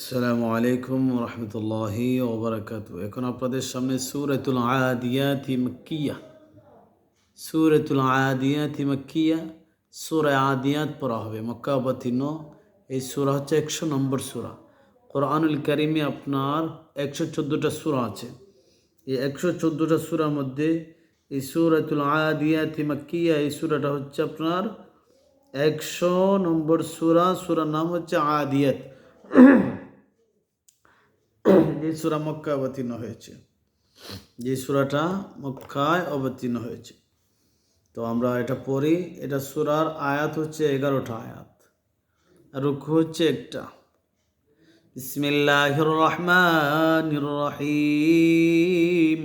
আসসালামু আলাইকুম রহমতুল্লাহি ওবরাকাত। এখন আপনাদের সামনে সুরতুল আদিয়াতি মক্কিয়া। সুরতুল আদিয়াতি মক্কিয়া, সুরা আদিয়াত পড়া হবে, মক্কা অবতীর্ণ। এই সুরা হচ্ছে একশো নম্বর সুরা। কোরআনুল কারিমে আপনার একশো চোদ্দোটা সুরা আছে। এই একশো চোদ্দোটা সুরার মধ্যে এই সুরাতুল আদিয়াতি মক্কিয়া, এই সুরাটা হচ্ছে আপনার একশো নম্বর সুরা। সুরার নাম হচ্ছে আদিয়াত। যে সুরা মক্কা অবতীর্ণ হয়েছে যে সুরাটা মক্কায় অবতীর্ণ হয়েছে তো আমরা এটা পড়ি এটা সুরার আয়াত হচ্ছে এগারোটা আয়াত আর রুকু হচ্ছে একটা বিসমিল্লাহির রহমানির রহিম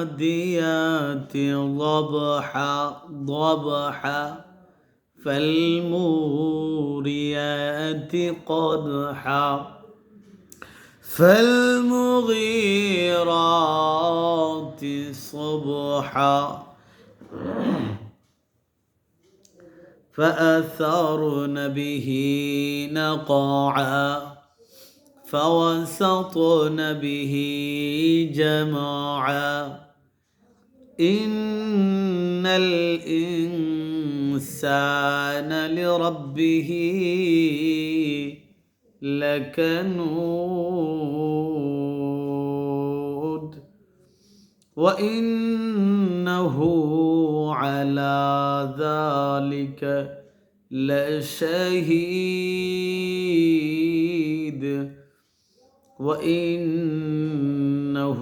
والعاديات ضبحا ضبحا فالموريات قدحا فالمغيرات صبحا. فأثرن به نقعا فوسطن به جمعا. إن الإنسان لربه لكنود وإنه على ذلك لشهيد. وإنه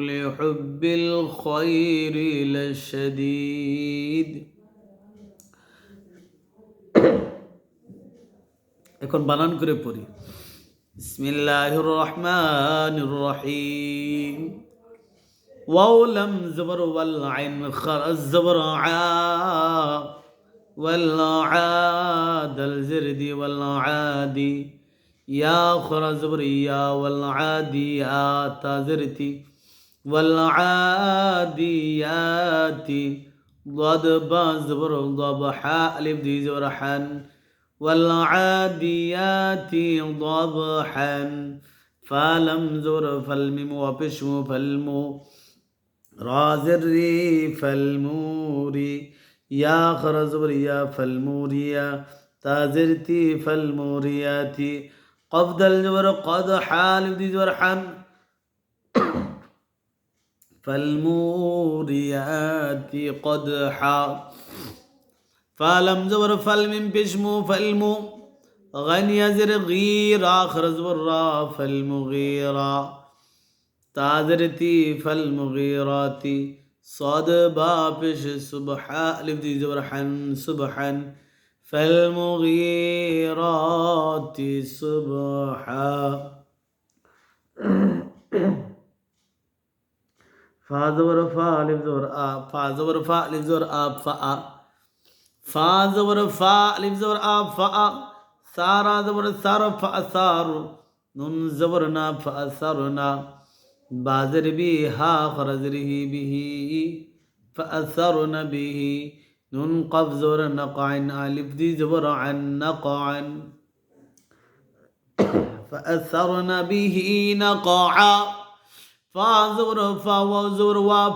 لحب الخير لشديد. এখন বানান করে পড়ি বিসমিল্লাহির রহমানির রহিম ওয়াও লাম জবর ওয়াল আইন খর জবর আ ওয়াল আদাল জিরদি ওয়াল আদি ইয়া খর জবর ইয়া ওয়াল আদি আতা জিরতি ওয়াল আদিয়াতি ضاد با زبر ضب حاء الف دي زبر حن والعاديات ضبحا. فلم زر فالمم وبشم فالمو رازري فالموري. يا خرزبر يا فالموريا. تازرتي فالمورياتي. قفد الجبر قد حال دي زبر حن فالموريات قدحا فلم زبر فالمم بشمو فالمو غني زر غير آخر زبر را فالمغيرة تازرتي فالمغيرات صاد بابش سبحا ألف دي زبر حن سبحا فالمغيرات سبحا فا زبر فا ألف زبر آ فا زبر فا ألف زبر آب فا فا زبر فا ألف زبر آب فا سارا سار فا سار نون زبرنا فا سرنا بازر بي ها خرزره به فأثرن به نون قف زبر نقع ألف دي زبر عن نقعا فأثرن به نقعا فا زبر فا وزبر وا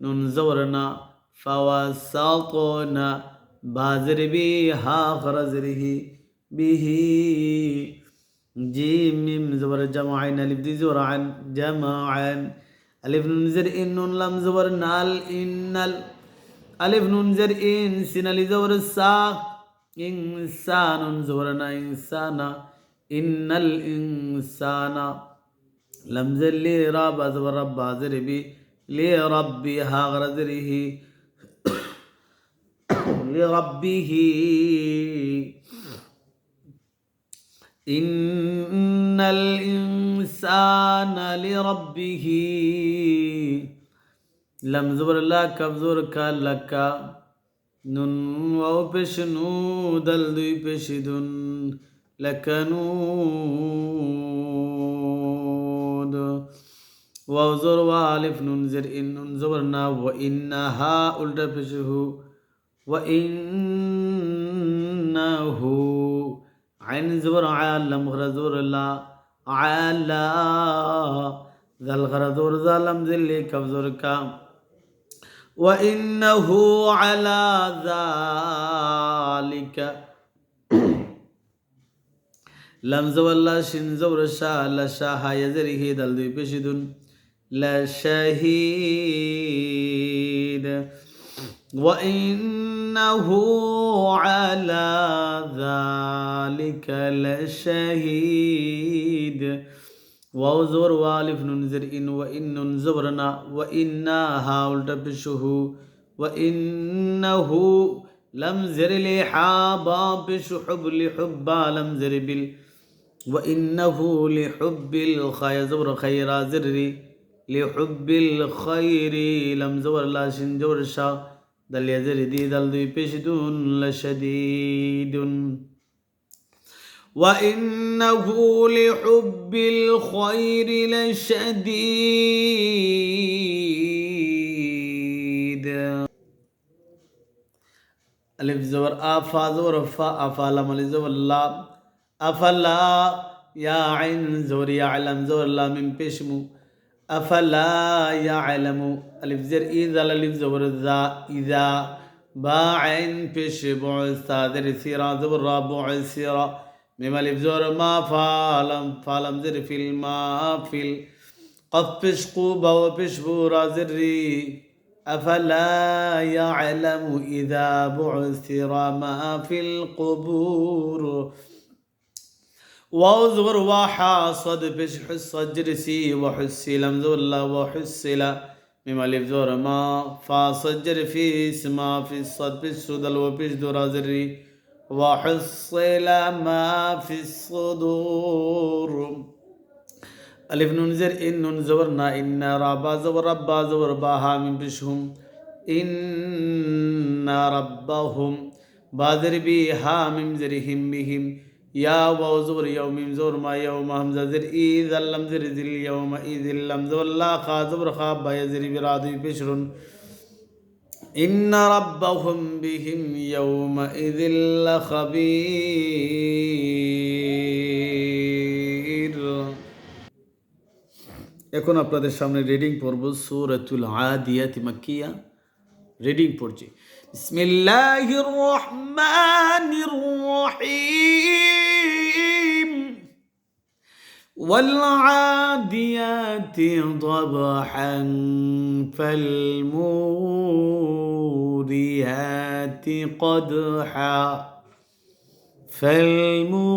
فا وا سين طا زبر ساطو نون زبرنا فوا ساطونا بازر بي ها خرزره به. جيم ميم زبر جمعين ألف دي زبر عن جمعا. ألف نون زر إن نون لم زبر نال إن ألف نون زر إن سين ألف زبر سا. إنسان زبرنا إنسانا. إن الإنسان لم زل لي رب أزبر رب أزر بي. لي ربي لربها غرزره لربه إن الإنسان لربه لم زبر الله کمزور کا لکا نن أو پشنو دل دوی پشدن لکنون ওয়াও জোর ওয়া আলিফ নুন জের ইন নুন জবর না ওয়া ইন্না হা উল্টা পেশ হু ওয়া ইন্নাহু আইন জবর আল্লাম ঘরা জবর লা আলা জাল ঘরা জবর জালাম জিল্লি কাব জবর কাম وإنه على ذلك لم زوال شن زور شاء لا شاء يزره دل دوي بشدن لشهيد وإنه على ذلك لشهيد. واو زور والف ننذر إن وإن ننزبرنا وإنا هاول تبشه وإنه لم زر لحابا بشحب لحبا لم زر بال وإنه لحب الخير زبر خير زري. لحب الخير لم زور لا شنجور شا. دل يزر دي دل دي بشدون لشديد. وإنه لحب الخير لشديد. ألف زور آفا زور فا آفا لما لزور لا. أفلا يا عين زور يعلم زور لا من بشمو. أفلا يعلم؟ ألف زر إذا ألف زور ذا إذا با عين بش بعث صادر سيرا زور رابع سيرا. مما زور ما فالم فالم زر في الماء في قف قوبة وبشبورا زري أفلا يعلم؟ إذا بعثر ما في القبور. وأزغر وحاصد بشح الصجرسي وحسي لم ذل وحسل مما زور ما فاصجر في اسما في الصد بالسدل وبشدر زري. وحصل ما في الصدور. ألف نون زر إن نون زورنا إن ربا زور ربا زور باها من بشهم إن ربهم بادر بها من زرهم بهم. يا وزور يوم زور ما يوم همزة زر إذا لم زر زر يوم إذ لم زور لا خازبر خاب يزر برادي بشر إن ربهم بهم يومئذ لخبير এখন আপনাদের সামনে রিডিং পড়ব সূরাতুল আদিয়াত মাক্কিয়া রিডিং পড়ছি بسم الله الرحمن الرحيم. والعاديات ضبحا فالموريات قدحا فالمغيرات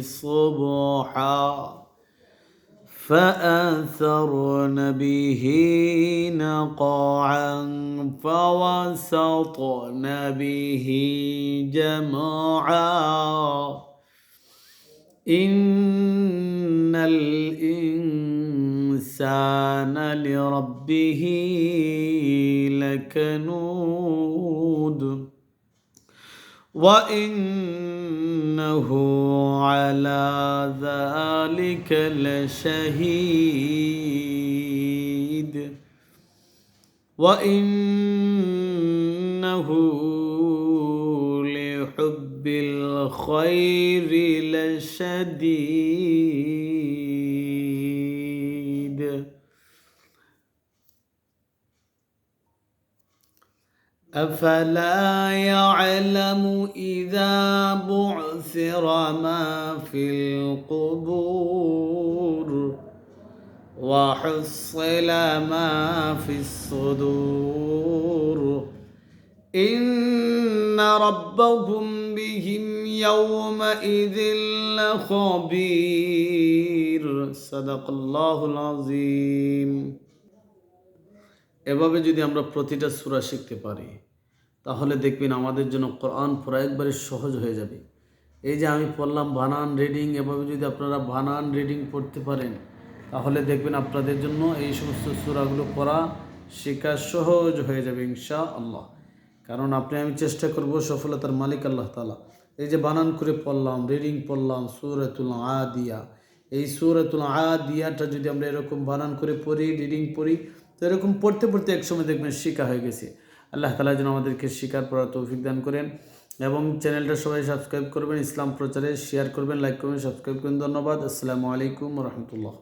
صبحا فأثرن به نقعا فوسطن به جمعا. إن الإنسان لربه لكنود. وإنه على ذلك لشهيد. وإنه لحب الخير لشديد. أفلا يعلم إذا بعثر ما في القبور وحصل ما في الصدور إن ربهم بهم يومئذ لخبير صدق الله العظيم এভাবে যদি আমরা প্রতিটা সূরা শিখতে পারি তাহলে দেখবেন আমাদের জন্য কোরআন পড়া একবারে সহজ হয়ে যাবে। এই যে আমি পড়লাম বানান রিডিং, এভাবে যদি আপনারা বানান রিডিং পড়তে পারেন, তাহলে দেখবেন আপনাদের জন্য এই সমস্ত সূরাগুলো পড়া শেখা সহজ হয়ে যাবে ইনশা আল্লাহ কারণ আপনি, আমি চেষ্টা করব সফলতার মালিক আল্লাহ তালা এই যে বানান করে পড়লাম, রিডিং পড়লাম, সুরাতুল আদিয়া। এই সুরাতুল আদিয়াটা যদি আমরা এরকম বানান করে পড়ি, রিডিং পড়ি, তো এরকম পড়তে পড়তে একসময় দেখবেন শিকা হয়ে গেছে। আল্লাহ তালা যেন আমাদেরকে স্বীকার করার তৌফিক দান করেন এবং চ্যানেলটা সবাই সাবস্ক্রাইব করবেন, ইসলাম প্রচারে শেয়ার করবেন লাইক করবেন সাবস্ক্রাইব করবেন। ধন্যবাদ। আসসালামু আলাইকুম রহমতুল্লাহ।